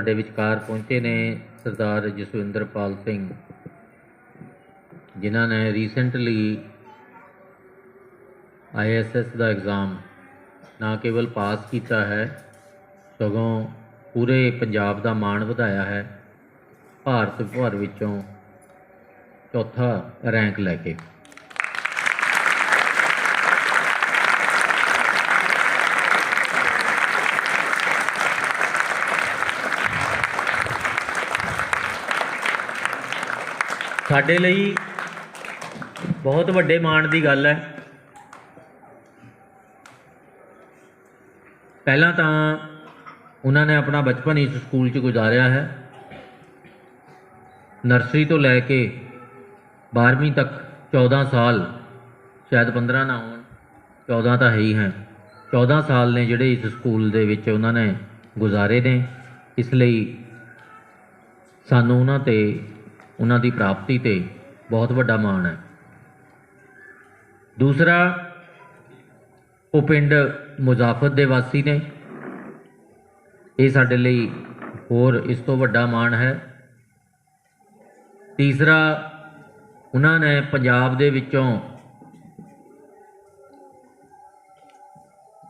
ਤੁਹਾਡੇ ਵਿਚਕਾਰ ਪਹੁੰਚੇ ਨੇ ਸਰਦਾਰ ਜਸਵਿੰਦਰਪਾਲ ਸਿੰਘ, ਜਿਨ੍ਹਾਂ ਨੇ ਰੀਸੈਂਟਲੀ ਆਈਐਸਐਸ ਦਾ ਐਗਜ਼ਾਮ ਨਾ ਕੇਵਲ ਪਾਸ ਕੀਤਾ ਹੈ, ਸਗੋਂ ਪੂਰੇ ਪੰਜਾਬ ਦਾ ਮਾਣ ਵਧਾਇਆ ਹੈ, ਭਾਰਤ ਭਰ ਵਿੱਚੋਂ ਚੌਥਾ ਰੈਂਕ ਲੈ ਕੇ। ਸਾਡੇ ਲਈ ਬਹੁਤ ਵੱਡੇ ਮਾਣ ਦੀ ਗੱਲ ਹੈ। ਪਹਿਲਾਂ ਤਾਂ ਉਹਨਾਂ ਨੇ ਆਪਣਾ ਬਚਪਨ ਇਸ ਸਕੂਲ 'ਚ ਗੁਜ਼ਾਰਿਆ ਹੈ। ਨਰਸਰੀ ਤੋਂ ਲੈ ਕੇ 12ਵੀਂ ਤੱਕ 14 ਸਾਲ, ਸ਼ਾਇਦ 15 ਨਾ ਹੋਣ 14 ਤਾਂ ਹੈ ਹੀ ਹੈ। 14 ਸਾਲ ਨੇ ਜਿਹੜੇ ਇਸ ਸਕੂਲ ਦੇ ਵਿੱਚ ਉਹਨਾਂ ਨੇ ਗੁਜ਼ਾਰੇ ਨੇ। ਇਸ ਲਈ ਸਾਨੂੰ ਉਹਨਾਂ ਤੇ ਉਹਨਾਂ ਦੀ ਪ੍ਰਾਪਤੀ ਤੇ ਬਹੁਤ ਵੱਡਾ ਮਾਣ ਹੈ। ਦੂਸਰਾ, ਉਹ ਪਿੰਡ ਮੁਜ਼ਾਫਤ ਦੇ ਵਾਸੀ ਨੇ। ਇਹ ਸਾਡੇ ਲਈ ਹੋਰ ਇਸ ਤੋਂ ਵੱਡਾ ਮਾਣ ਹੈ। ਤੀਸਰਾ, ਉਹਨਾਂ ਨੇ ਪੰਜਾਬ ਦੇ ਵਿੱਚੋਂ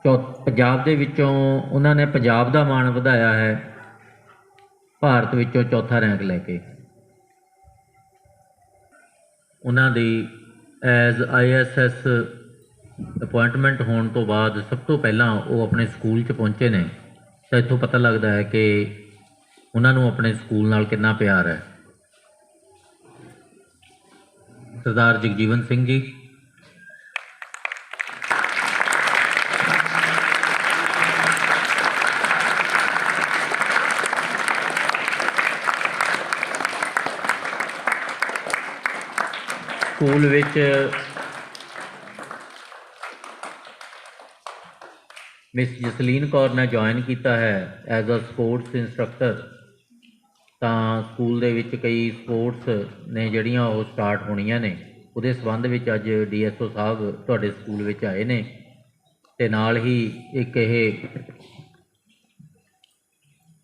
ਚੌ ਪੰਜਾਬ ਦੇ ਵਿੱਚੋਂ ਉਹਨਾਂ ਨੇ ਪੰਜਾਬ ਦਾ ਮਾਣ ਵਧਾਇਆ ਹੈ। ਭਾਰਤ ਵਿੱਚੋਂ ਚੌਥਾ ਰੈਂਕ ਲੈ ਕੇ। ਉਹਨਾਂ ਦੀ ਐਜ਼ ਆਈਐਸਐਸ ਅਪਾਇੰਟਮੈਂਟ ਹੋਣ ਤੋਂ ਬਾਅਦ ਸਭ ਤੋਂ ਪਹਿਲਾਂ ਉਹ ਆਪਣੇ ਸਕੂਲ 'ਚ ਪਹੁੰਚੇ ਨੇ। ਤਾਂ ਇੱਥੋਂ ਪਤਾ ਲੱਗਦਾ ਹੈ ਕਿ ਉਹਨਾਂ ਨੂੰ ਆਪਣੇ ਸਕੂਲ ਨਾਲ ਕਿੰਨਾ ਪਿਆਰ ਹੈ। ਸਰਦਾਰ ਜਗਜੀਵਨ ਸਿੰਘ ਜੀ। ਸਕੂਲ ਵਿੱਚ ਮਿਸ ਜਸਲੀਨ ਕੌਰ ਨੇ ਜੁਆਇਨ ਕੀਤਾ ਹੈ ਐਜ਼ ਅ ਸਪੋਰਟਸ ਇੰਸਟ੍ਰਕਟਰ ਤਾਂ ਸਕੂਲ ਦੇ ਵਿੱਚ ਕਈ ਸਪੋਰਟਸ ਨੇ ਜਿਹੜੀਆਂ ਉਹ ਸਟਾਰਟ ਹੋਣੀਆਂ ਨੇ। ਉਹਦੇ ਸੰਬੰਧ ਵਿੱਚ ਅੱਜ ਡੀਐਸਓ ਸਾਹਿਬ ਤੁਹਾਡੇ ਸਕੂਲ ਵਿੱਚ ਆਏ ਨੇ। ਤੇ ਨਾਲ ਹੀ ਇੱਕ ਇਹ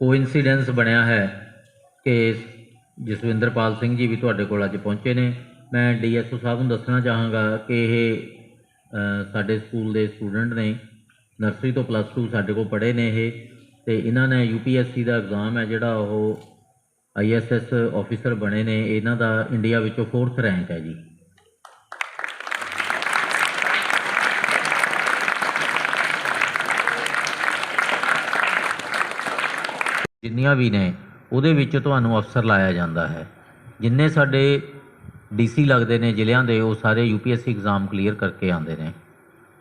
ਕੋਇਨਸੀਡੈਂਸ ਬਣਿਆ ਹੈ ਕਿ ਜਸਵਿੰਦਰਪਾਲ ਸਿੰਘ ਜੀ ਵੀ ਤੁਹਾਡੇ ਕੋਲ ਅੱਜ ਪਹੁੰਚੇ ਨੇ। ਮੈਂ ਡੀਐਸਓ ਸਾਹਿਬ ਨੂੰ ਦੱਸਣਾ ਚਾਹਾਂਗਾ ਕਿ ਇਹ ਸਾਡੇ ਸਕੂਲ ਦੇ ਸਟੂਡੈਂਟ ਨੇ, ਨਰਸਰੀ ਤੋਂ ਪਲੱਸ 2 ਸਾਡੇ ਕੋਲ ਪੜ੍ਹੇ ਨੇ ਇਹ, ਤੇ ਇਹਨਾਂ ਨੇ ਯੂਪੀਐਸਸੀ ਦਾ ਐਗਜ਼ਾਮ ਹੈ ਜਿਹੜਾ ਉਹ ਆਈਐਸਐਸ ਆਫੀਸਰ ਬਣੇ ਨੇ, ਇਹਨਾਂ ਦਾ ਇੰਡੀਆ ਵਿੱਚੋਂ 4th ਰੈਂਕ ਹੈ ਜੀ। ਜਿੰਨੀਆਂ ਵੀ ਨੇ, ਉਹਦੇ ਵਿੱਚ ਤੁਹਾਨੂੰ ਅਫਸਰ ਲਾਇਆ ਜਾਂਦਾ ਹੈ। ਜਿੰਨੇ ਸਾਡੇ ਡੀਸੀ ਲੱਗਦੇ ਨੇ ਜ਼ਿਲ੍ਹਿਆਂ ਦੇ, ਉਹ ਸਾਰੇ ਯੂਪੀਐਸਸੀ ਐਗਜ਼ਾਮ ਕਲੀਅਰ ਕਰਕੇ ਆਉਂਦੇ ਨੇ।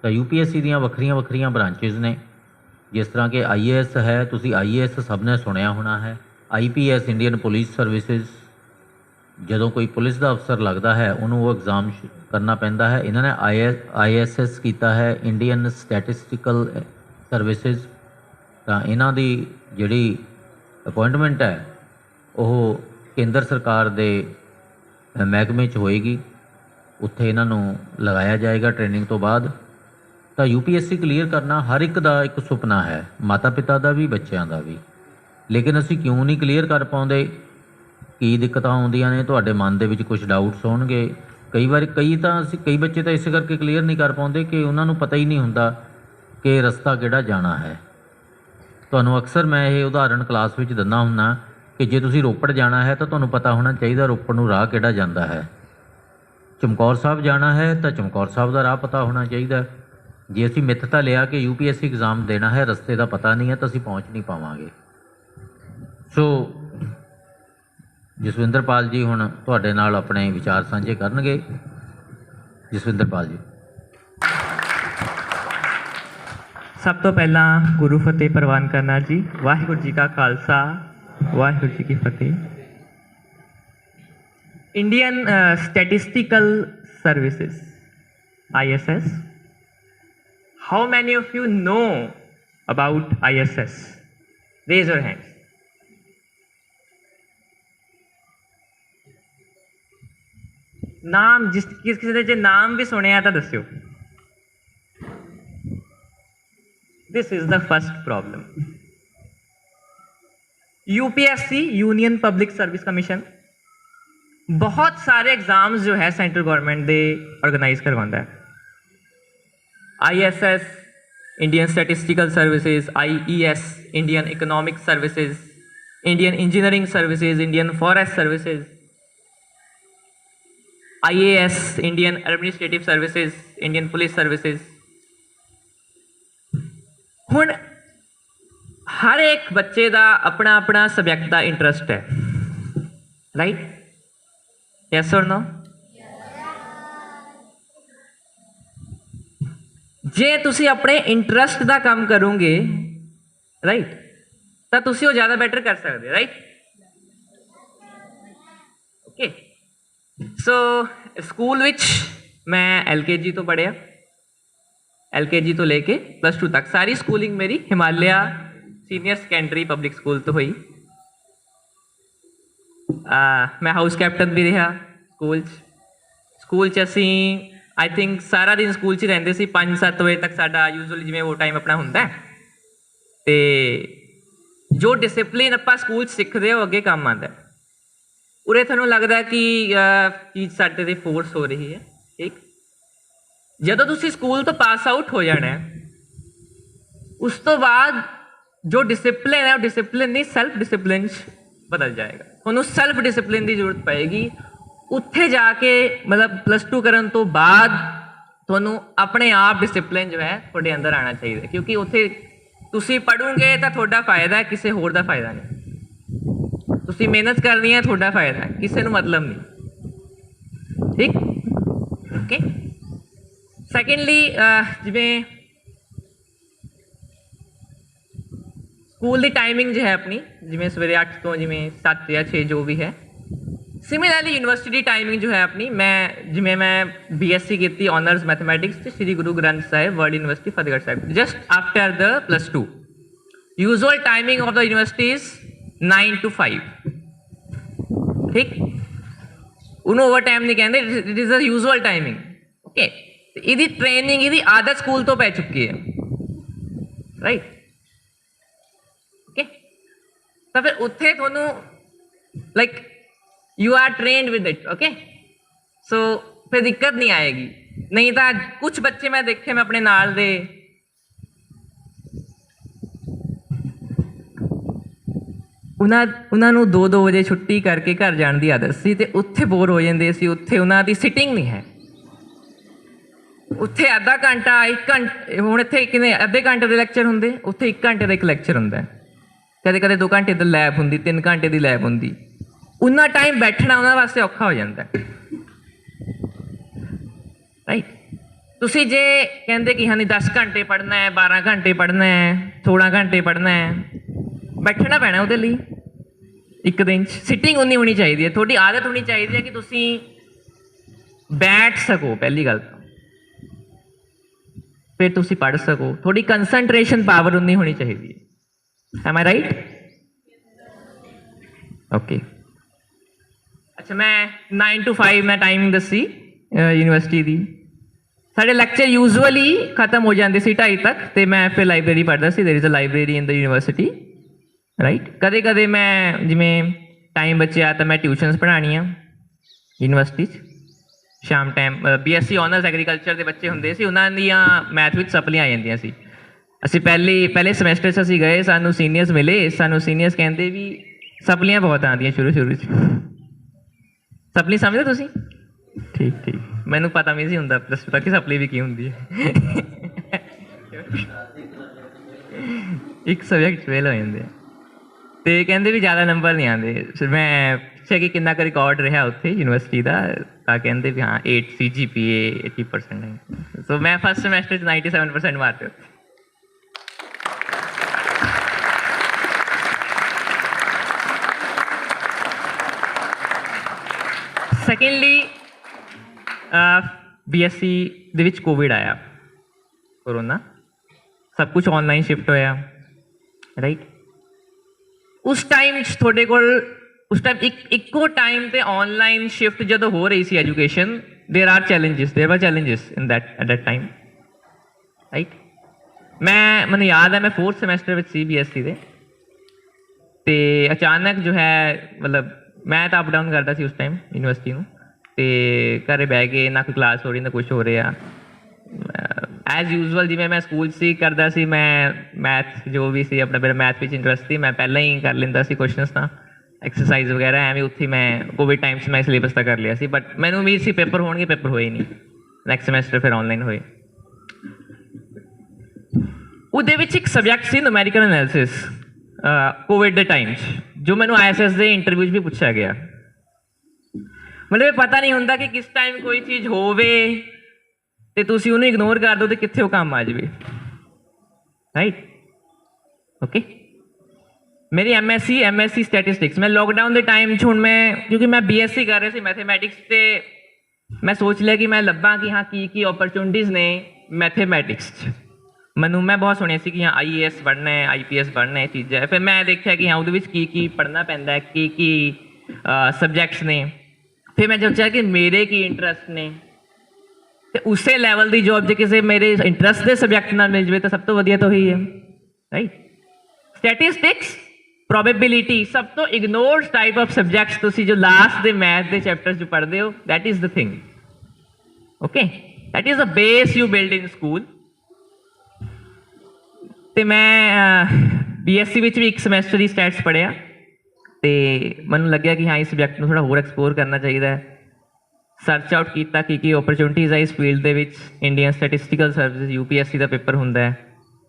ਤਾਂ ਯੂਪੀਐਸਸੀ ਦੀਆਂ ਵੱਖਰੀਆਂ ਵੱਖਰੀਆਂ ਬ੍ਰਾਂਚੇਸ ਨੇ। ਜਿਸ ਤਰ੍ਹਾਂ ਕਿ ਆਈਏਐਸ ਹੈ, ਤੁਸੀਂ ਆਈਏਐਸ ਸਭ ਨੇ ਸੁਣਿਆ ਹੋਣਾ ਹੈ। ਆਈਪੀਐਸ ਇੰਡੀਅਨ ਪੁਲਿਸ ਸਰਵਿਸਿਜ਼ ਜਦੋਂ ਕੋਈ ਪੁਲਿਸ ਦਾ ਅਫਸਰ ਲੱਗਦਾ ਹੈ, ਉਹਨੂੰ ਉਹ ਐਗਜ਼ਾਮ ਕਰਨਾ ਪੈਂਦਾ ਹੈ। ਇਹਨਾਂ ਨੇ ਆਈਐਸਐਸ ਕੀਤਾ ਹੈ ਇੰਡੀਅਨ ਸਟੈਟਿਸਟੀਕਲ ਸਰਵਿਸਿਜ਼ ਤਾਂ ਇਹਨਾਂ ਦੀ ਜਿਹੜੀ ਅਪਾਇੰਟਮੈਂਟ ਹੈ, ਉਹ ਕੇਂਦਰ ਸਰਕਾਰ ਦੇ ਮਹਿਕਮੇ 'ਚ ਹੋਏਗੀ, ਉੱਥੇ ਇਹਨਾਂ ਨੂੰ ਲਗਾਇਆ ਜਾਏਗਾ ਟ੍ਰੇਨਿੰਗ ਤੋਂ ਬਾਅਦ। ਤਾਂ ਯੂਪੀਐਸਸੀ ਕਲੀਅਰ ਕਰਨਾ ਹਰ ਇੱਕ ਦਾ ਇੱਕ ਸੁਪਨਾ ਹੈ ਮਾਤਾ ਪਿਤਾ ਦਾ ਵੀ, ਬੱਚਿਆਂ ਦਾ ਵੀ। ਲੇਕਿਨ ਅਸੀਂ ਕਿਉਂ ਨਹੀਂ ਕਲੀਅਰ ਕਰ ਪਾਉਂਦੇ? ਕੀ ਦਿੱਕਤਾਂ ਆਉਂਦੀਆਂ ਨੇ? ਤੁਹਾਡੇ ਮਨ ਦੇ ਵਿੱਚ ਕੁਝ ਡਾਊਟਸ ਹੋਣਗੇ। ਕਈ ਵਾਰ, ਕਈ ਤਾਂ ਅਸੀਂ, ਕਈ ਬੱਚੇ ਤਾਂ ਇਸੇ ਕਰਕੇ ਕਲੀਅਰ ਨਹੀਂ ਕਰ ਪਾਉਂਦੇ ਕਿ ਉਹਨਾਂ ਨੂੰ ਪਤਾ ਹੀ ਨਹੀਂ ਹੁੰਦਾ ਕਿ ਰਸਤਾ ਕਿਹੜਾ ਜਾਣਾ ਹੈ। ਤੁਹਾਨੂੰ ਅਕਸਰ ਮੈਂ ਇਹ ਉਦਾਹਰਣ ਕਲਾਸ ਵਿੱਚ ਦਿੰਦਾ ਹੁੰਨਾ ਕਿ ਜੇ ਤੁਸੀਂ ਰੋਪੜ ਜਾਣਾ ਹੈ ਤਾਂ ਤੁਹਾਨੂੰ ਪਤਾ ਹੋਣਾ ਚਾਹੀਦਾ ਰੋਪੜ ਨੂੰ ਰਾਹ ਕਿਹੜਾ ਜਾਂਦਾ ਹੈ। ਚਮਕੌਰ ਸਾਹਿਬ ਜਾਣਾ ਹੈ ਤਾਂ ਚਮਕੌਰ ਸਾਹਿਬ ਦਾ ਰਾਹ ਪਤਾ ਹੋਣਾ ਚਾਹੀਦਾ ਜੇ ਅਸੀਂ ਮਿੱਥ ਤਾਂ ਲਿਆ ਕਿ ਯੂਪੀਐਸਸੀ ਐਗਜ਼ਾਮ ਦੇਣਾ ਹੈ, ਰਸਤੇ ਦਾ ਪਤਾ ਨਹੀਂ ਹੈ ਤਾਂ ਅਸੀਂ ਪਹੁੰਚ ਨਹੀਂ ਪਾਵਾਂਗੇ। ਸੋ ਜਸਵਿੰਦਰਪਾਲ ਜੀ ਹੁਣ ਤੁਹਾਡੇ ਨਾਲ ਆਪਣੇ ਵਿਚਾਰ ਸਾਂਝੇ ਕਰਨਗੇ। ਜਸਵਿੰਦਰਪਾਲ ਜੀ। ਸਭ ਤੋਂ ਪਹਿਲਾਂ ਗੁਰੂ ਫਤਿਹ ਪ੍ਰਵਾਨ ਕਰਨਾ ਜੀ। ਵਾਹਿਗੁਰੂ ਜੀ ਕਾ ਖਾਲਸਾ। ਵਾਹਿਗੁਰੂ ਜੀ ਕੀ ਫਤਿਹ Indian statistical services ISS how many of you know about ISS raise your hands ਨਾਮ ਜਿਸ ਕਿਸ ਕਿਸੇ ਦੇ ਜੇ ਨਾਮ ਵੀ ਸੁਣਿਆ ਤਾਂ ਦੱਸਿਓ this is the first problem UPSC Union Public Service Commission बहुत सारे एग्ज़ाम्स जो है सेंट्रल गवर्नमेंट दे ऑर्गेनाइज करवाता है। ISS Indian Statistical Services IES Indian Economic Services Indian Engineering Services Indian Forest Services IAS Indian Administrative Services Indian Police Services हूँ ਹਰ ਇੱਕ ਬੱਚੇ ਦਾ ਆਪਣਾ ਆਪਣਾ ਸਬਜੈਕਟ ਦਾ ਇੰਟਰਸਟ ਹੈ। ਰਾਈਟ ਯੈਸ অর ਨੋ ਜੇ ਤੁਸੀਂ ਆਪਣੇ ਇੰਟਰਸਟ ਦਾ ਕੰਮ ਕਰੋਗੇ ਰਾਈਟ ਤਾਂ ਤੁਸੀਂ ਉਹ ਜ਼ਿਆਦਾ ਬੈਟਰ ਕਰ ਸਕਦੇ ਰਾਈਟ ਓਕੇ ਸੋ ਸਕੂਲ ਵਿੱਚ ਮੈਂ ਐਲਕੇਜੀ ਤੋਂ ਪੜ੍ਹਿਆ। ਐਲਕੇਜੀ ਤੋਂ ਲੈ ਕੇ ਪਲੱਸ 2 ਤੱਕ। ਸਾਰੀ ਸਕੂਲਿੰਗ ਮੇਰੀ Himalaya Senior Secondary Public School ਤੋਂ ਹੋਈ। ਮੈਂ ਹਾਊਸ ਕੈਪਟਨ ਵੀ ਰਿਹਾ ਸਕੂਲ 'ਚ। ਸਕੂਲ 'ਚ ਅਸੀਂ ਆਈ ਥਿੰਕ ਸਾਰਾ ਦਿਨ ਸਕੂਲ 'ਚ ਰਹਿੰਦੇ ਸੀ। 5-7 ਵਜੇ ਤੱਕ ਸਾਡਾ ਯੂਜੂਅਲੀ ਜਿਵੇਂ ਉਹ ਟਾਈਮ ਆਪਣਾ ਹੁੰਦਾ ਹੈ। ਤੇ ਜੋ ਡਿਸਪਲਿਨ ਆਪਾਂ ਸਕੂਲ 'ਚ ਸਿੱਖਦੇ ਹੋ ਅੱਗੇ ਕੰਮ ਆਉਂਦਾ ਉਰੇ ਤੁਹਾਨੂੰ ਲੱਗਦਾ ਕਿ ਚੀਜ਼ ਸਾਡੇ ਤੇ ਫੋਰਸ ਹੋ ਰਹੀ ਹੈ। ਠੀਕ ਜਦੋਂ ਤੁਸੀਂ ਸਕੂਲ ਤੋਂ ਪਾਸ ਆਊਟ ਹੋ ਜਾਣਾ ਉਸ ਤੋਂ ਬਾਅਦ ਜੋ ਡਿਸਪਲਿਨ ਹੈ, ਉਹ ਡਿਸਪਲਿਨ ਨਹੀਂ ਸੈਲਫ ਡਿਸਪਲਿਨ 'ਚ ਬਦਲ ਜਾਏਗਾ। ਤੁਹਾਨੂੰ ਸੈਲਫ ਡਿਸਪਲਿਨ ਦੀ ਜ਼ਰੂਰਤ ਪਏਗੀ। ਉੱਥੇ ਜਾ ਕੇ, ਮਤਲਬ ਪਲੱਸ 2 ਕਰਨ ਤੋਂ ਬਾਅਦ ਤੁਹਾਨੂੰ ਆਪਣੇ ਆਪ ਡਿਸਪਲਿਨ ਜੋ ਹੈ, ਤੁਹਾਡੇ ਅੰਦਰ ਆਣਾ ਚਾਹੀਦਾ ਕਿਉਂਕਿ ਉੱਥੇ ਤੁਸੀਂ ਪੜੋਗੇ ਤਾਂ ਤੁਹਾਡਾ ਫਾਇਦਾ ਹੈ, ਕਿਸੇ ਹੋਰ ਦਾ ਫਾਇਦਾ ਨਹੀਂ। ਤੁਸੀਂ ਮਿਹਨਤ ਕਰਨੀ ਹੈ, ਤੁਹਾਡਾ ਫਾਇਦਾ ਹੈ, ਕਿਸੇ ਨੂੰ ਮਤਲਬ ਨਹੀਂ। ਠੀਕ? ਓਕੇ ਸੈਕੰਡਲੀ ਜਿਵੇਂ ਸਕੂਲ ਦੀ ਟਾਈਮਿੰਗ ਜੋ ਹੈ ਆਪਣੀ ਜਿਵੇਂ ਸਵੇਰੇ 8 ਤੋਂ ਜਿਵੇਂ 7 ਜਾਂ 6 ਜੋ ਵੀ ਹੈ ਸਿਮਿਲਰਲੀ ਯੂਨੀਵਰਸਿਟੀ ਦੀ ਟਾਈਮਿੰਗ ਜੋ ਹੈ ਆਪਣੀ ਮੈਂ ਜਿਵੇਂ ਮੈਂ ਬੀਐਸਸੀ ਕੀਤੀ ਆਨਰਸ ਮੈਥਮੈਟਿਕਸ ਤੇ Sri Guru Granth Sahib World University Fatehgarh Sahib just after the plus 2 usual timing of the university is 9 to 5 ਠੀਕ ਉਹਨੂੰ ਓਵਰ ਟਾਈਮ ਨਹੀਂ ਕਹਿੰਦੇ it is a usual timing okay ਇਹਦੀ ਟ੍ਰੇਨਿੰਗ ਇਹਦੀ ਆਦਤ school ਤੋਂ ਪੈ ਚੁੱਕੀ ਹੈ ਰਾਈਟ ਓਕੇ ਤਾਂ ਫਿਰ ਉੱਥੇ ਤੁਹਾਨੂੰ like you are trained with it okay so ਫਿਰ ਦਿੱਕਤ ਨਹੀਂ ਆਏਗੀ। ਨਹੀਂ ਤਾਂ ਕੁਝ ਬੱਚੇ ਮੈਂ ਦੇਖੇ ਮੈਂ ਆਪਣੇ ਨਾਲ ਦੇ। ਉਹਨਾਂ ਉਹਨਾਂ ਨੂੰ 2-2 ਵਜੇ ਛੁੱਟੀ ਕਰਕੇ ਘਰ ਜਾਣ ਦੀ ਆਦਤ ਸੀ ਤੇ ਉੱਥੇ ਬੋਰ ਹੋ ਜਾਂਦੇ ਸੀ। ਉੱਥੇ ਉਹਨਾਂ ਦੀ ਸਿਟਿੰਗ ਨਹੀਂ ਹੈ। ਉੱਥੇ ਅੱਧਾ ਘੰਟਾ 1 ਘੰਟਾ, ਹੁਣ ਇੱਥੇ ਕਿੰਨੇ, ਅੱਧੇ ਘੰਟੇ ਦੇ ਲੈਕਚਰ ਹੁੰਦੇ, ਉੱਥੇ 1 ਘੰਟੇ ਦਾ ਇੱਕ ਲੈਕਚਰ ਹੁੰਦਾ ਹੈ। ਕਦੇ ਕਦੇ 2 ਘੰਟੇ ਦੀ ਲੈਬ ਹੁੰਦੀ 3 ਘੰਟੇ ਦੀ ਲੈਬ ਹੁੰਦੀ। ਉਹਨਾਂ ਟਾਈਮ ਬੈਠਣਾ ਉਹਨਾਂ ਵਾਸਤੇ ਔਖਾ ਹੋ ਜਾਂਦਾ। ਰਾਈਟ ਤੁਸੀਂ ਜੇ ਕਹਿੰਦੇ ਕਿ ਹਾਂ, ਨਹੀਂ 10 ਘੰਟੇ ਪੜ੍ਹਨਾ ਹੈ 12 ਘੰਟੇ ਪੜ੍ਹਨਾ ਹੈ 16 ਘੰਟੇ ਪੜ੍ਹਨਾ ਹੈ, ਬੈਠਣਾ ਪੈਣਾ ਉਹਦੇ ਲਈ। ਇੱਕ ਦਿਨ ਚ। ਸਿਟਿੰਗ ਉਨੀ ਹੋਣੀ ਚਾਹੀਦੀ ਹੈ। ਤੁਹਾਡੀ ਆਦਤ ਹੋਣੀ ਚਾਹੀਦੀ ਹੈ ਕਿ ਤੁਸੀਂ ਬੈਠ ਸਕੋ, ਪਹਿਲੀ ਗੱਲ ਤਾਂ। ਫਿਰ ਤੁਸੀਂ ਪੜ੍ਹ ਸਕੋ। ਤੁਹਾਡੀ ਕਨਸੈਂਟਰੇਸ਼ਨ ਪਾਵਰ ਉਨੀ ਹੋਣੀ ਚਾਹੀਦੀ ਹੈ। ਐਮ ਆਈ ਰਾਈਟ ਓਕੇ ਅੱਛਾ ਮੈਂ 9 to 5 ਮੈਂ ਟਾਈਮਿੰਗ ਦੱਸੀ ਯੂਨੀਵਰਸਿਟੀ ਦੀ ਸਾਡੇ ਲੈਕਚਰ ਯੂਜੂਅਲੀ ਖਤਮ ਹੋ ਜਾਂਦੇ ਸੀ 2:30 ਤੱਕ ਤੇ ਮੈਂ ਫਿਰ ਲਾਇਬ੍ਰੇਰੀ ਪੜ੍ਹਦਾ ਸੀ there is a library in the university right ਕਦੇ ਕਦੇ ਮੈਂ ਜਿਵੇਂ ਟਾਈਮ ਬਚਿਆ ਤਾਂ ਮੈਂ ਟਿਊਸ਼ਨਸ ਪੜ੍ਹਾਉਣੀਆਂ ਯੂਨੀਵਰਸਿਟੀ 'ਚ ਸ਼ਾਮ ਟਾਈਮ ਬੀਐਸਸੀ ਆਨਰਸ ਐਗਰੀਕਲਚਰ ਦੇ ਬੱਚੇ ਹੁੰਦੇ ਸੀ ਉਹਨਾਂ ਦੀਆਂ ਮੈਥ ਵਿੱਚ ਸਪਲੀਆਂ ਆ ਜਾਂਦੀਆਂ ਸੀ ਅਸੀਂ ਪਹਿਲੇ ਪਹਿਲੇ ਸਮੈਸਟਰ 'ਚ ਅਸੀਂ ਗਏ ਸਾਨੂੰ ਸੀਨੀਅਰਸ ਮਿਲੇ ਸਾਨੂੰ ਸੀਨੀਅਰਸ ਕਹਿੰਦੇ ਵੀ ਸਪਲੀਆਂ ਬਹੁਤ ਆਉਂਦੀਆਂ ਸ਼ੁਰੂ ਸ਼ੁਰੂ 'ਚ। ਸਪਲੀ ਸਮਝਦੇ ਤੁਸੀਂ? ਠੀਕ ਠੀਕ। ਮੈਨੂੰ ਪਤਾ ਨਹੀਂ ਸੀ ਹੁੰਦਾ ਪਲੱਸ ਤੱਕ ਕਿ ਸਪਲੀ ਵੀ ਕੀ ਹੁੰਦੀ ਹੈ। ਇੱਕ ਸਬਜੈਕਟ ਫੇਲ ਹੋ ਜਾਂਦੇ। ਤੇ ਕਹਿੰਦੇ ਵੀ ਜ਼ਿਆਦਾ ਨੰਬਰ ਨਹੀਂ ਆਉਂਦੇ। ਫਿਰ ਮੈਂ ਪੁੱਛਿਆ ਕਿ ਕਿੰਨਾ ਕੁ ਰਿਕਾਰਡ ਰਿਹਾ ਉੱਥੇ ਯੂਨੀਵਰਸਿਟੀ ਦਾ ਤਾਂ ਕਹਿੰਦੇ ਵੀ ਹਾਂ 8 ਸੀ ਜੀਪੀਏ 80% ਹੈ। ਸੋ ਮੈਂ ਫਸਟ ਸਮੈਸਟਰ 'ਚ 97% ਮਾਰਤੇ ਸੈਕੰਡਲੀ ਬੀਐਸਸੀ ਦੇ ਵਿੱਚ ਕੋਵਿਡ ਆਇਆ ਕੋਰੋਨਾ ਸਭ ਕੁਝ ਆਨਲਾਈਨ ਸ਼ਿਫਟ ਹੋਇਆ ਰਾਈਟ ਉਸ ਟਾਈਮ ਤੁਹਾਡੇ ਕੋਲ ਉਸ ਟਾਈਮ ਇੱਕ ਇੱਕੋ ਟਾਈਮ ਤੇ ਆਨਲਾਈਨ ਸ਼ਿਫਟ ਜਦੋਂ ਹੋ ਰਹੀ ਸੀ education there are challenges there were challenges in that at that time right ਮੈਂ ਮੈਨੂੰ ਯਾਦ ਹੈ ਮੈਂ 4th ਸਮੈਸਟਰ ਵਿੱਚ ਸੀ ਬੀਐਸਸੀ ਦੇ ਤੇ ਅਚਾਨਕ ਜੋ ਹੈ ਮਤਲਬ ਮੈਂ ਤਾਂ ਅਪ ਡਾਊਨ ਕਰਦਾ ਸੀ ਉਸ ਟਾਈਮ ਯੂਨੀਵਰਸਿਟੀ ਨੂੰ ਤੇ ਘਰੇ ਬਹਿ ਕੇ ਨਾ ਕੋਈ ਕਲਾਸ ਹੋ ਰਹੀ, ਨਾ ਕੁਝ ਹੋ ਰਿਹਾ। ਐਜ਼ ਯੂਜ਼ੁਅਲ ਜਿਵੇਂ ਮੈਂ ਸਕੂਲ ਸੀ, ਕਰਦਾ ਸੀ ਮੈਂ ਮੈਥ ਜੋ ਵੀ ਸੀ, ਆਪਣਾ ਮੇਰਾ ਮੈਥ ਵਿੱਚ ਇੰਟਰਸਟ ਸੀ, ਮੈਂ ਪਹਿਲਾਂ ਹੀ ਕਰ ਲੈਂਦਾ ਸੀ ਕੁਐਸਚਨਸ ਤਾਂ। ਐਕਸਰਸਾਈਜ਼ ਵਗੈਰਾ ਐਵੇਂ ਉੱਥੇ ਮੈਂ ਕੋਵਿਡ ਟਾਈਮ 'ਚ ਮੈਂ ਸਿਲੇਬਸ ਤਾਂ ਕਰ ਲਿਆ ਸੀ ਬਟ ਮੈਨੂੰ ਉਮੀਦ ਸੀ ਪੇਪਰ ਹੋਣਗੇ ਪੇਪਰ ਹੋਏ ਨਹੀਂ। ਨੈਕਸਟ ਸਮੈਸਟਰ ਫਿਰ ਆਨਲਾਈਨ ਹੋਏ। ਉਹਦੇ ਵਿੱਚ ਇੱਕ ਸਬਜੈਕਟ ਸੀ ਨੂਮੈਰੀਕਲ ਐਨਾਲਿਸਿਸ ਕੋਵਿਡ ਦੇ ਟਾਈਮ 'ਚ ਜੋ ਮੈਨੂੰ ਆਈਐਸਐਸ ਦੇ ਇੰਟਰਵਿਊ 'ਚ ਵੀ ਪੁੱਛਿਆ ਗਿਆ। ਮਤਲਬ ਇਹ ਪਤਾ ਨਹੀਂ ਹੁੰਦਾ ਕਿ ਕਿਸ ਟਾਈਮ ਕੋਈ ਚੀਜ਼ ਹੋਵੇ ਤੇ ਤੁਸੀਂ ਉਹਨੂੰ ਇਗਨੋਰ ਕਰ ਦਿਓ ਤੇ ਕਿੱਥੇ ਉਹ ਕੰਮ ਆ ਜਾਵੇ। ਰਾਈਟ ਓਕੇ ਮੇਰੀ ਐਮਐਸਸੀ ਐਮਐਸਸੀ ਸਟੈਟਿਸਟਿਕਸ ਮੈਂ ਲੋਕਡਾਊਨ ਦੇ ਟਾਈਮ 'ਚ ਹੁਣ ਮੈਂ, ਕਿਉਂਕਿ ਮੈਂ ਬੀਐਸਸੀ ਕਰ ਰਿਹਾ ਸੀ ਮੈਥਮੈਟਿਕਸ ਤੇ ਮੈਂ ਸੋਚ ਲਿਆ ਕਿ ਮੈਂ ਲੱਭਾਂ ਕਿ ਹਾਂ ਕੀ ਕੀ ਓਪਰਚੁਨਿਟੀਜ਼ ਨੇ ਮੈਥਮੈਟਿਕਸ 'ਚ। ਮੈਨੂੰ, ਮੈਂ ਬਹੁਤ ਸੁਣਿਆ ਸੀ ਕਿ ਹਾਂ ਆਈਏਐਸ ਬਣਨਾ ਹੈ ਆਈਪੀਐਸ ਬਣਨਾ ਹੈ ਚੀਜ਼ਾਂ। ਹੈ। ਫਿਰ ਮੈਂ ਦੇਖਿਆ ਕਿ ਹਾਂ ਉਹਦੇ ਵਿੱਚ ਕੀ ਕੀ ਪੜ੍ਹਨਾ ਪੈਂਦਾ ਹੈ, ਕੀ ਕੀ ਸਬਜੈਕਟਸ ਨੇ। ਫਿਰ ਮੈਂ ਸੋਚਿਆ ਕਿ ਮੇਰੇ ਕੀ ਇੰਟਰਸਟ ਨੇ। ਤੇ ਉਸੇ ਲੈਵਲ ਦੀ ਜੌਬ ਜੇ ਕਿਸੇ ਮੇਰੇ ਇੰਟਰਸਟ ਦੇ ਸਬਜੈਕਟ ਨਾਲ ਮਿਲ ਜਵੇ ਤਾਂ ਸਭ ਤੋਂ ਵਧੀਆ ਤਾਂ ਉਹੀ ਹੈ। ਰਾਈਟ ਸਟੈਟਿਸਟਿਕਸ ਪ੍ਰੋਬੇਬਿਲਿਟੀ ਸਭ ਤੋਂ ਇਗਨੋਰਡ ਟਾਈਪ ਆਫ ਸਬਜੈਕਟਸ ਤੁਸੀਂ ਜੋ ਲਾਸਟ ਦੇ ਮੈਥ ਦੇ ਚੈਪਟਰਸ ਚ ਪੜ੍ਹਦੇ ਹੋ, that is the thing okay that is a base you build in school ਤੇ ਮੈਂ ਬੀਐਸਸੀ ਵਿੱਚ ਵੀ ਇੱਕ ਸਮੈਸਟਰ ਦੀ ਸਟੈਟਸ ਪੜਿਆ ਤੇ ਮੈਨੂੰ ਲੱਗਿਆ ਕਿ ਹਾਂ, ਇਸ ਸਬਜੈਕਟ ਨੂੰ ਥੋੜਾ ਹੋਰ ਐਕਸਪਲੋਰ ਕਰਨਾ ਚਾਹੀਦਾ ਹੈ। ਸਰਚ ਆਊਟ ਕੀਤਾ ਕਿ ਕੀ ਓਪਰਚੁਨਿਟੀਜ਼ ਆ ਇਸ ਫੀਲਡ ਦੇ ਵਿੱਚ। ਇੰਡੀਅਨ ਸਟੈਟਿਸਟੀਕਲ ਸਰਵਿਸ ਯੂਪੀਐਸਸੀ ਦਾ ਪੇਪਰ ਹੁੰਦਾ ਹੈ।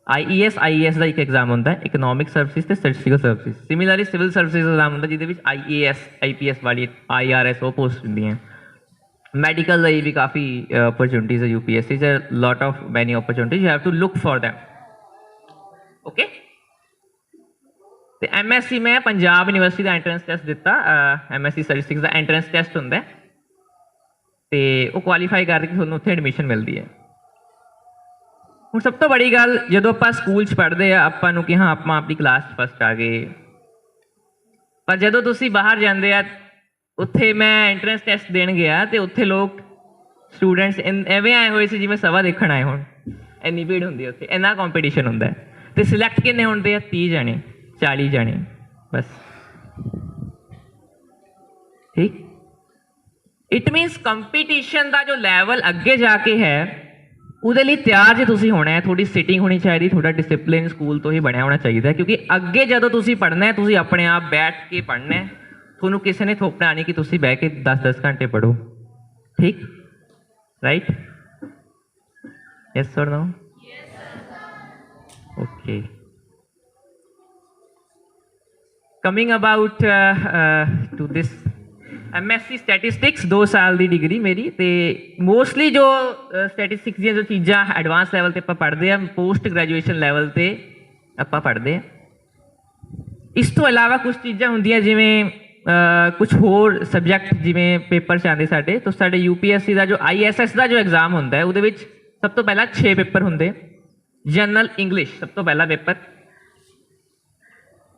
ਆਈਈਐਸ ਆਈਏਐਸ ਦਾ ਇੱਕ ਐਗਜ਼ਾਮ ਹੁੰਦਾ ਹੈ ਇਕਨੋਮਿਕ ਸਰਵਿਸ ਤੇ statistical service similarly civil service ਦਾ ਐਗਜ਼ਾਮ ਹੁੰਦਾ, ਜਿਹਦੇ ਵਿੱਚ ਆਈਏਐਸ ਆਈਪੀਐਸ ਵਾਲੀ ਆਈਆਰਐਸ ਉਹ ਪੋਸਟ ਹੁੰਦੀਆਂ ਮੈਡੀਕਲ ਲਈ ਵੀ ਕਾਫੀ ਓਪਰਚੁਨਿਟੀਜ਼ ਹੈ ਯੂਪੀਐਸਸੀ ਚ। Lot of many opportunities you have to look for them okay ਤੇ ਐਮਐਸਸੀ ਮੈਂ ਪੰਜਾਬ ਯੂਨੀਵਰਸਿਟੀ ਦਾ ਐਂਟਰੈਂਸ ਟੈਸਟ ਦਿੱਤਾ ਐਮਐਸਸੀ ਸਟੈਟਿਸਟਿਕਸ ਦਾ ਐਂਟਰੈਂਸ ਟੈਸਟ ਹੁੰਦਾ ਹੈ। ਤੇ ਉਹ ਕੁਆਲੀਫਾਈ ਕਰਕੇ ਤੁਹਾਨੂੰ ਉੱਥੇ ਐਡਮਿਸ਼ਨ ਮਿਲਦੀ ਹੈ। ਹੁਣ ਸਭ ਤੋਂ ਬੜੀ ਗੱਲ, ਜਦੋਂ ਆਪਾਂ ਸਕੂਲ 'ਚ ਪੜ੍ਹਦੇ ਆ, ਆਪਾਂ ਨੂੰ ਕਿ ਹਾਂ, ਆਪਾਂ ਆਪਣੀ ਕਲਾਸ 'ਚ ਫਸਟ ਆ ਗਏ। ਪਰ ਜਦੋਂ ਤੁਸੀਂ ਬਾਹਰ ਜਾਂਦੇ ਆ, ਉੱਥੇ ਮੈਂ ਐਂਟਰੈਂਸ ਟੈਸਟ ਦੇਣ ਗਿਆ ਤੇ ਉੱਥੇ ਲੋਕ ਸਟੂਡੈਂਟਸ ਐਵੇਂ ਆਏ ਹੋਏ ਸੀ ਜਿਵੇਂ ਸਭਾ ਦੇਖਣ ਆਏ ਹੋਣ। ਇੰਨੀ ਭੀੜ ਹੁੰਦੀ ਹੈ ਉੱਥੇ, ਇੰਨਾ ਕੰਪੀਟੀਸ਼ਨ ਹੁੰਦਾ ਹੈ। ਤੇ ਸਿਲੈਕਟ ਕਿੰਨੇ ਹੁੰਦੇ ਆ? 30 ਜਣੇ 40 ਜਣੇ, ਬਸ। ਠੀਕ? ਇਟ ਮੀਨਸ ਕੰਪੀਟੀਸ਼ਨ ਦਾ ਜੋ ਲੈਵਲ ਅੱਗੇ ਜਾ ਕੇ ਹੈ, ਉਹਦੇ ਲਈ ਤਿਆਰ ਜੇ ਤੁਸੀਂ ਹੋਣਾ ਹੈ ਥੋੜੀ ਸਿਟਿੰਗ ਹੋਣੀ ਚਾਹੀਦੀ, ਤੁਹਾਡਾ ਡਿਸਪਲਿਨ ਸਕੂਲ ਤੋਂ ਹੀ ਬਣਿਆ ਹੋਣਾ ਚਾਹੀਦਾ ਕਿਉਂਕਿ ਅੱਗੇ ਜਦੋਂ ਤੁਸੀਂ ਪੜ੍ਹਨਾ ਹੈ, ਤੁਸੀਂ ਆਪਣੇ ਆਪ ਬੈਠ ਕੇ ਪੜ੍ਹਨਾ ਹੈ। ਤੁਹਾਨੂੰ ਕਿਸੇ ਨੇ ਥੋਪਣਾ ਨਹੀਂ ਕਿ ਤੁਸੀਂ ਬਹਿ ਕੇ 10-10 ਘੰਟੇ ਪੜ੍ਹੋ। ਠੀਕ? Right yes or no okay. Coming about uh, uh, to this MSc statistics 2 ਸਾਲ ਦੀ ਡਿਗਰੀ ਮੇਰੀ ਤੇ ਮੋਸਟਲੀ ਜੋ ਸਟੈਟਿਸਟਿਕਸ ਦੀਆਂ ਜੋ ਚੀਜ਼ਾਂ ਐਡਵਾਂਸ ਲੈਵਲ ਤੇ ਆਪਾਂ ਪੜ੍ਹਦੇ ਆ ਪੋਸਟ ਗ੍ਰੈਜੂਏਸ਼ਨ ਲੈਵਲ ਤੇ ਆਪਾਂ ਪੜ੍ਹਦੇ ਆ ਇਸ ਤੋਂ ਇਲਾਵਾ ਕੁਝ ਚੀਜ਼ਾਂ ਹੁੰਦੀਆਂ ਜਿਵੇਂ ਕੁਝ ਹੋਰ ਸਬਜੈਕਟ ਜਿਵੇਂ ਪੇਪਰ ਚ ਆਉਂਦੇ ਸਾਡੇ ਤਾਂ ਸਾਡੇ ਯੂਪੀਐਸਸੀ ਦਾ ਜੋ ਆਈਐਸਐਸ ਦਾ ਜੋ ਐਗਜ਼ਾਮ ਹੁੰਦਾ ਹੈ ਉਹਦੇ ਵਿੱਚ ਸਭ ਤੋਂ ਪਹਿਲਾਂ 6 ਪੇਪਰ ਹੁੰਦੇ ਜਨਰਲ ਇੰਗਲਿਸ਼, ਸਭ ਤੋਂ ਪਹਿਲਾ ਪੇਪਰ।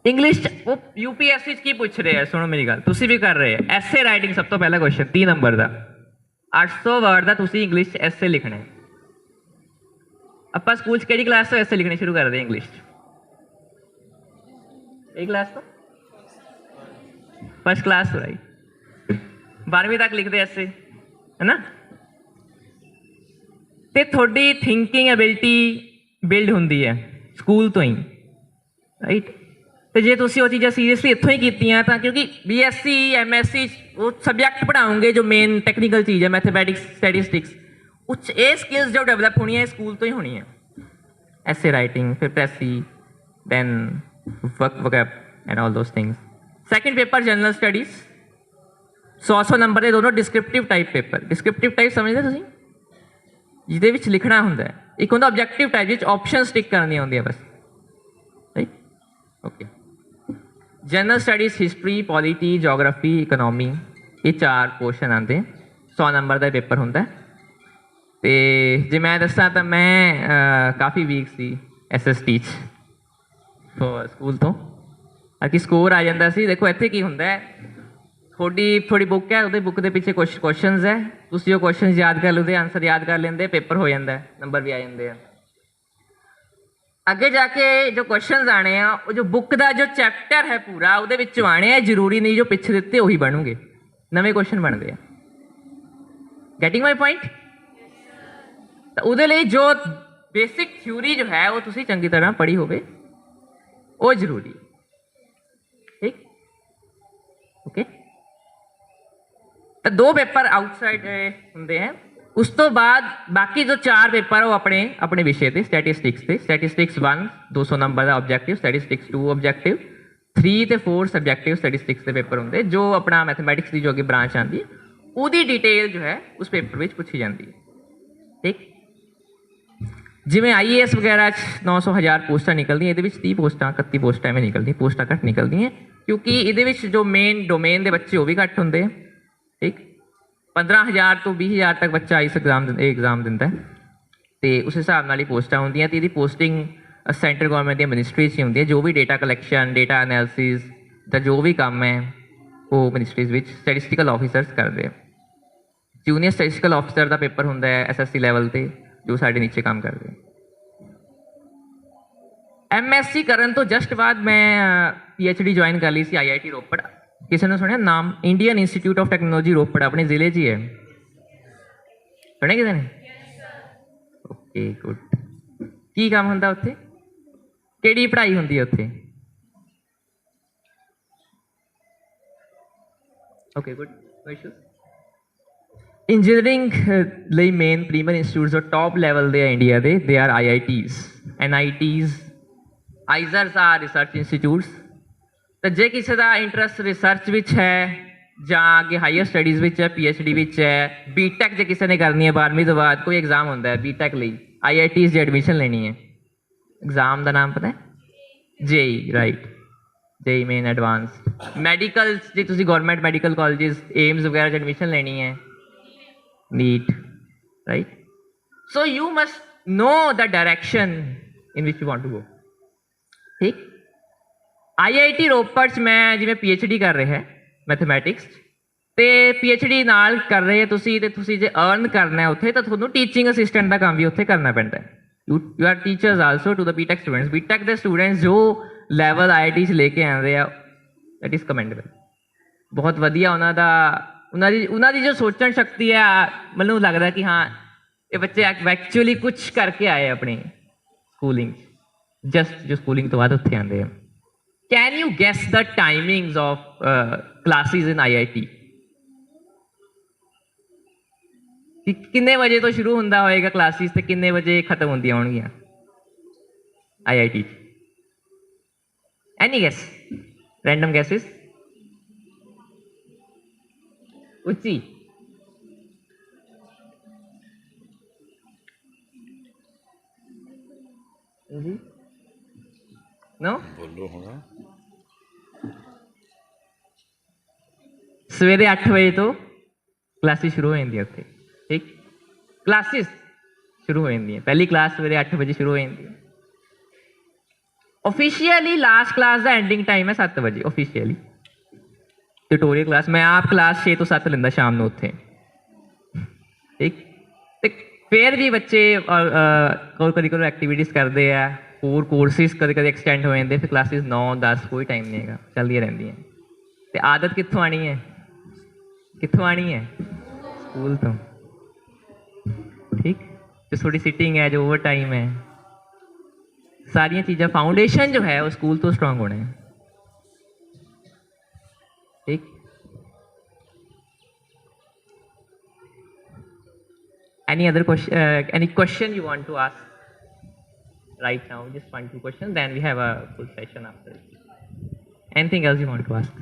ਇੰਗਲਿਸ਼ ਚ ਉਹ ਯੂਪੀਐਸਸੀ ਚ ਕੀ ਪੁੱਛ ਰਹੇ ਆ ਸੁਣੋ ਮੇਰੀ ਗੱਲ। ਤੁਸੀਂ ਵੀ ਕਰ ਰਹੇ ਆ ਐਸੇ ਰਾਈਟਿੰਗ ਸਭ ਤੋਂ ਪਹਿਲਾ ਕੁਐਸਚਨ 3 ਨੰਬਰ ਦਾ। 800 ਵਰਡ ਦਾ ਤੁਸੀਂ ਇੰਗਲਿਸ਼ ਚ ਐਸੇ ਲਿਖਣਾ ਹੈ। ਆਪਾਂ ਸਕੂਲ ਚ ਕਿਹੜੀ ਕਲਾਸ ਤੋਂ ਐਸੇ ਲਿਖਣੇ ਸ਼ੁਰੂ ਕਰਦੇ ਇੰਗਲਿਸ਼ ਚ? ਇਹ ਕਲਾਸ ਤੋਂ? ਫਸਟ ਕਲਾਸ ਤੋਂ ਰਾਈਟ 12ਵੀਂ ਤੱਕ ਲਿਖਦੇ ਐਸੇ, ਹੈਨਾ? ਤੇ ਤੁਹਾਡੀ ਥਿੰਕਿੰਗ ਐਬਿਲਿਟੀ ਬਿਲਡ ਹੁੰਦੀ ਹੈ ਸਕੂਲ ਤੋਂ ਹੀ ਰਾਈਟ ਤੇ ਜੇ ਤੁਸੀਂ ਉਹ ਚੀਜ਼ਾਂ ਸੀਰੀਅਸਲੀ ਇੱਥੋਂ ਹੀ ਕੀਤੀਆਂ, ਤਾਂ ਕਿਉਂਕਿ ਬੀਐਸਸੀ ਐਮਐਸਸੀ ਉਹ ਸਬਜੈਕਟ ਪੜਾਉਂਗੇ ਜੋ ਮੇਨ ਟੈਕਨੀਕਲ ਚੀਜ਼ ਹੈ ਮੈਥਮੈਟਿਕਸ ਸਟੈਟਿਸਟਿਕਸ ਉੱਚ ਇਹ ਸਕਿੱਲਸ ਜੋ ਡਿਵੈਲਪ ਹੋਣੀਆਂ, ਇਹ ਸਕੂਲ ਤੋਂ ਹੀ ਹੋਣੀ ਹੋਣੀਆਂ। ਐਸੇ ਰਾਈਟਿੰਗ ਫਿਰ precis then work vocab and all those things second paper general studies 100 100 number ਦੇ ਦੋਨੋਂ descriptive type paper descriptive type ਸਮਝਦੇ ਤੁਸੀਂ? ਜਿਹਦੇ ਵਿੱਚ ਲਿਖਣਾ ਹੁੰਦਾ ਹੈ। ਇੱਕ ਹੁੰਦਾ ਆਬਜੈਕਟਿਵ ਟਾਈਪ ਵਿੱਚ ਆਪਸ਼ਨਸ ਟਿਕ ਕਰਨੀਆਂ ਹੁੰਦੀਆਂ ਬਸ। Right okay general studies history polity geography economy ਇਹ ਚਾਰ ਪੋਰਸ਼ਨ ਆਉਂਦੇ 100 ਨੰਬਰ ਦਾ ਪੇਪਰ ਹੁੰਦਾ। ਹੈ। ਤੇ ਜੇ ਮੈਂ ਦੱਸਾਂ ਤਾਂ ਮੈਂ ਕਾਫੀ ਵੀਕ ਸੀ ਐਸਐਸਟੀ ਚ। ਤੋਂ ਸਕੂਲ ਤੋਂ। ਕਿ ਸਕੋਰ ਆ ਜਾਂਦਾ ਸੀ। ਦੇਖੋ, ਇੱਥੇ ਕੀ ਹੁੰਦਾ ਹੈ? ਤੁਹਾਡੀ ਥੋੜੀ ਬੁੱਕ ਹੈ, ਉਹਦੇ ਬੁੱਕ ਦੇ ਪਿੱਛੇ ਕੁਝ ਕੁਐਸਚਨਸ ਹੈ। ਤੁਸੀਂ ਉਹ ਕੁਐਸਚਨਸ ਯਾਦ ਕਰ ਲਓਦੇ ਆਨਸਰ ਯਾਦ ਕਰ ਲੈਂਦੇ ਪੇਪਰ ਹੋ ਜਾਂਦਾ ਨੰਬਰ ਵੀ ਆ ਜਾਂਦੇ ਆ। ਅੱਗੇ ਜਾ ਕੇ ਜੋ ਕੁਐਸਚਨਸ ਆਣੇ ਆ, ਉਹ ਜੋ ਬੁੱਕ ਦਾ ਜੋ ਚੈਪਟਰ ਹੈ ਪੂਰਾ, ਉਹਦੇ ਵਿੱਚ ਆਣੇ ਆ ਜ਼ਰੂਰੀ ਨਹੀਂ ਜੋ ਪਿੱਛੇ ਦਿੱਤੇ, ਉਹੀ ਬਣੂਗੇ। ਨਵੇਂ ਕੁਐਸਚਨ ਬਣਦੇ ਆ। ਗੈਟਿੰਗ ਮਾਈ ਪੁਆਇੰਟ ਤਾਂ ਉਹਦੇ ਲਈ ਜੋ ਬੇਸਿਕ ਥਿਊਰੀ ਜੋ ਹੈ, ਉਹ ਤੁਸੀਂ ਚੰਗੀ ਤਰ੍ਹਾਂ ਪੜ੍ਹੀ ਹੋਵੇ, ਉਹ ਜ਼ਰੂਰੀ ਹੈ ਠੀਕ ਓਕੇ ਤਾਂ ਦੋ ਪੇਪਰ ਆਊਟਸਾਈਡ ਹੁੰਦੇ ਹਨ ਉਸ ਤੋਂ ਬਾਅਦ ਬਾਕੀ ਜੋ ਚਾਰ ਪੇਪਰ ਉਹ ਆਪਣੇ ਆਪਣੇ ਵਿਸ਼ੇ ਤੇ ਸਟੈਟਿਸਟਿਕਸ ਤੇ। ਸਟੈਟਿਸਟਿਕਸ 1 200 ਨੰਬਰ ਦਾ ਆਬਜੈਕਟਿਵ ਸਟੈਟਿਸਟਿਕਸ 2 ਆਬਜੈਕਟਿਵ 3 ਤੇ 4 ਸਬਜੈਕਟਿਵ ਸਟੈਟਿਸਟਿਕਸ ਦੇ ਪੇਪਰ ਹੁੰਦੇ, ਜੋ ਆਪਣਾ ਮੈਥਮੈਟਿਕਸ ਦੀ ਜੋ ਅੱਗੇ ਬ੍ਰਾਂਚ ਆਂਦੀ ਉਹਦੀ ਡਿਟੇਲ ਜੋ ਹੈ, ਉਸ ਪੇਪਰ ਵਿੱਚ ਪੁੱਛੀ ਜਾਂਦੀ ਹੈ। ਠੀਕ? ਜਿਵੇਂ ਆਈਏਐਸ ਵਗੈਰਾ ਚ 900 ਹਜ਼ਾਰ ਪੋਸਟਾਂ ਨਿਕਲਦੀਆਂ, ਇਹਦੇ ਵਿੱਚ 30 ਪੋਸਟਾਂ 31 ਪੋਸਟਾਂ ਐਵੇਂ ਨਿਕਲਦੀਆਂ, ਪੋਸਟਾਂ ਘੱਟ ਨਿਕਲਦੀਆਂ, ਕਿਉਂਕਿ ਇਹਦੇ ਵਿੱਚ ਜੋ ਮੇਨ ਡੋਮੇਨ ਦੇ ਬੱਚੇ ਉਹ ਵੀ ਘੱਟ ਹੁੰਦੇ। ਆ ਠੀਕ? 15000 ਤੋਂ 20000 ਤੱਕ ਬੱਚਾ ਇਸ ਐਗਜ਼ਾਮ ਇਹ ਐਗਜ਼ਾਮ ਦਿੰਦਾ ਹੈ। ਤੇ ਉਸ ਹਿਸਾਬ ਨਾਲ ਹੀ ਪੋਸਟਾਂ ਹੁੰਦੀਆਂ ਤੇ ਇਹਦੀ ਪੋਸਟਿੰਗ ਸੈਂਟਰ ਗਵਰਨਮੈਂਟ ਦੀਆਂ ਮਿਨਿਸਟਰੀਜ਼ 'ਚ ਹੀ ਹੁੰਦੀ ਹੈ। ਜੋ ਵੀ ਡੇਟਾ ਕਲੈਕਸ਼ਨ ਡੇਟਾ ਐਨਾਲਿਸਿਸ ਦਾ ਜੋ ਵੀ ਕੰਮ ਹੈ, ਉਹ ਮਿਨਿਸਟਰੀਜ਼ ਵਿੱਚ ਸਟੈਟਿਸਟੀਕਲ ਆਫੀਸਰਸ ਕਰਦੇ ਆ। ਜੂਨੀਅਰ ਸਟੈਟਿਸਟੀਕਲ ਆਫੀਸਰ ਦਾ ਪੇਪਰ ਹੁੰਦਾ ਹੈ ਐਸਐਸਸੀ ਲੈਵਲ ਤੇ, ਜੋ ਸਾਡੇ ਨੀਚੇ ਕੰਮ ਕਰਦੇ ਐਮਐਸਸੀ ਕਰਨ ਤੋਂ ਜਸਟ ਬਾਅਦ ਮੈਂ ਪੀਐਚਡੀ ਜੁਆਇਨ ਕਰ ਲਈ ਸੀ ਆਈਆਈਟੀ ਰੋਪੜ। ਕਿਸੇ ਨੇ ਸੁਣਿਆ? ਨਾਮ Indian Institute of Technology Ropar, ਆਪਣੇ ਜ਼ਿਲ੍ਹੇ 'ਚ ਹੀ ਹੈ। ਸੁਣਿਆ ਕਿਸੇ ਨੇ? ਓਕੇ ਗੁੱਡ ਕੀ ਕੰਮ ਹੁੰਦਾ ਉੱਥੇ? ਕਿਹੜੀ ਪੜ੍ਹਾਈ ਹੁੰਦੀ ਹੈ ਉੱਥੇ? ਓਕੇ ਗੁੱਡ ਨੋ ਇੰਜੀਨੀਅਰਿੰਗ ਲਈ ਮੇਨ ਪ੍ਰੀਮੀਅਰ ਇੰਸਟੀਚਿਊਟਸ ਜੋ ਟਾਪ ਲੈਵਲ ਦੇ ਆ ਇੰਡੀਆ ਦੇ। They are IITs NITs IISERs are research institutes ਤਾਂ ਜੇ ਕਿਸੇ ਦਾ ਇੰਟਰਸਟ ਰਿਸਰਚ ਵਿੱਚ ਹੈ ਜਾਂ ਅੱਗੇ ਹਾਇਰ ਸਟੱਡੀਜ਼ ਵਿੱਚ ਹੈ ਪੀਐਚਡੀ ਵਿੱਚ ਹੈ ਬੀਟੈਕ ਜੇ ਕਿਸੇ ਨੇ ਕਰਨੀ ਹੈ 12ਵੀਂ ਤੋਂ ਬਾਅਦ ਕੋਈ ਐਗਜ਼ਾਮ ਹੁੰਦਾ ਹੈ ਬੀਟੈਕ ਲਈ ਆਈਆਈਟੀਜ਼ ਦੀ ਐਡਮਿਸ਼ਨ ਲੈਣੀ ਹੈ। ਐਗਜ਼ਾਮ ਦਾ ਨਾਮ ਪਤਾ ਹੈ? JEE right JEE main advance medical ਜੇ ਤੁਸੀਂ ਗਵਰਨਮੈਂਟ ਮੈਡੀਕਲ ਕਾਲਜਸ ਏਮਸ ਵਗੈਰਾ 'ਚ ਐਡਮਿਸ਼ਨ ਲੈਣੀ ਹੈ। Need, right? So you must know the direction in which you want to go. ਠੀਕ ਆਈਆਈਟੀ ਰੋਪੜ ਚ ਮੈਂ ਜਿਵੇਂ ਪੀਐਚਡੀ ਕਰ ਰਿਹਾ ਮੈਥਮੈਟਿਕਸ ਤੇ ਪੀਐਚਡੀ ਨਾਲ ਕਰ ਰਹੇ ਤੁਸੀਂ ਤੇ ਤੁਸੀਂ ਜੇ ਅਰਨ ਕਰਨਾ ਹੈ ਉੱਥੇ ਤਾਂ ਤੁਹਾਨੂੰ ਟੀਚਿੰਗ ਅਸਿਸਟੈਂਟ ਦਾ ਕੰਮ ਵੀ ਉੱਥੇ ਕਰਨਾ ਪੈਂਦਾ ਹੈ। You you are teachers also to the BTech students BTech ਦੇ ਸਟੂਡੈਂਟਸ ਜੋ ਲੈਵਲ ਆਈਆਈਟੀ ਚ ਲੈ ਕੇ ਆਉਂਦੇ ਆ ਦੈਟ ਇਜ਼ ਕਮੈਂਡੇਬਲ ਬਹੁਤ ਵਧੀਆ ਉਹਨਾਂ ਦਾ, ਉਹਨਾਂ ਦੀ ਉਹਨਾਂ ਦੀ ਜੋ ਸੋਚਣ ਸ਼ਕਤੀ ਹੈ, ਮੈਨੂੰ ਲੱਗਦਾ ਕਿ ਹਾਂ, ਇਹ ਬੱਚੇ ਐਕਚੁਅਲੀ ਕੁਝ ਕਰਕੇ ਆਏ ਆਪਣੇ ਸਕੂਲਿੰਗ ਜਸਟ ਜੋ ਸਕੂਲਿੰਗ ਤੋਂ ਬਾਅਦ ਉੱਥੇ ਆਉਂਦੇ ਆ। Can you guess the timings of classes in IIT ਕਿੰਨੇ ਵਜੇ ਤੋਂ ਸ਼ੁਰੂ ਹੁੰਦਾ ਹੋਏਗਾ ਕਲਾਸਿਸ ਤੇ ਕਿੰਨੇ ਵਜੇ ਖਤਮ ਹੁੰਦੀਆਂ ਹੋਣਗੀਆਂ IIT any guess random guesses ਉੱਚੀ ਜੀ ਨੋ ਬੋਲੋ ਹੁਣ ਸਵੇਰੇ 8 ਵਜੇ ਤੋਂ ਕਲਾਸਿਸ ਸ਼ੁਰੂ ਹੋ ਜਾਂਦੀਆਂ ਉੱਥੇ ਠੀਕ ਕਲਾਸਿਸ ਸ਼ੁਰੂ ਹੋ ਜਾਂਦੀਆਂ ਪਹਿਲੀ ਕਲਾਸ ਸਵੇਰੇ 8 ਵਜੇ ਸ਼ੁਰੂ ਹੋ ਜਾਂਦੀ ਹੈ ਆਫੀਸ਼ੀਅਲੀ ਲਾਸਟ ਕਲਾਸ ਦਾ ਐਂਡਿੰਗ ਟਾਈਮ ਹੈ 7 ਵਜੇ ਆਫੀਸ਼ੀਅਲੀ ਟਿਊਟੋਰੀਅਲ ਕਲਾਸ ਮੈਂ ਆਪ ਕਲਾਸ 6 ਤੋਂ 7 ਲੈਂਦਾ ਸ਼ਾਮ ਨੂੰ ਉੱਥੇ ਠੀਕ ਤੇ ਫਿਰ ਵੀ ਬੱਚੇ ਕੋਰ ਕਰਿਕੂਲਰ ਐਕਟੀਵਿਟੀਜ਼ ਕਰਦੇ ਆ ਹੋਰ ਕੋਰਸਿਸ ਕਦੇ ਕਦੇ ਐਕਸਟੈਂਡ ਹੋ ਜਾਂਦੇ ਫਿਰ ਕਲਾਸਿਸ 9 10 ਕੋਈ ਟਾਈਮ ਨਹੀਂ ਹੈਗਾ ਚੱਲਦੀਆਂ ਰਹਿੰਦੀਆਂ। ਤੇ ਆਦਤ ਕਿੱਥੋਂ ਆਣੀ ਹੈ? ਕਿੱਥੋਂ ਆਣੀ ਹੈ? ਸਕੂਲ ਤੋਂ। ਠੀਕ? ਜੋ ਥੋੜੀ ਸਿਟਿੰਗ ਹੈ ਜੋ ਓਵਰ ਟਾਈਮ ਹੈ। ਸਾਰੀਆਂ ਚੀਜ਼ਾਂ ਫਾਊਂਡੇਸ਼ਨ ਜੋ ਹੈ ਉਹ ਸਕੂਲ ਤੋਂ ਸਟਰੋਂਗ ਹੋਣਾ। ਹੈ ਠੀਕ? Any other question uh, any question you want to right now. Just one two questions then we have a full session after anything else you want to ask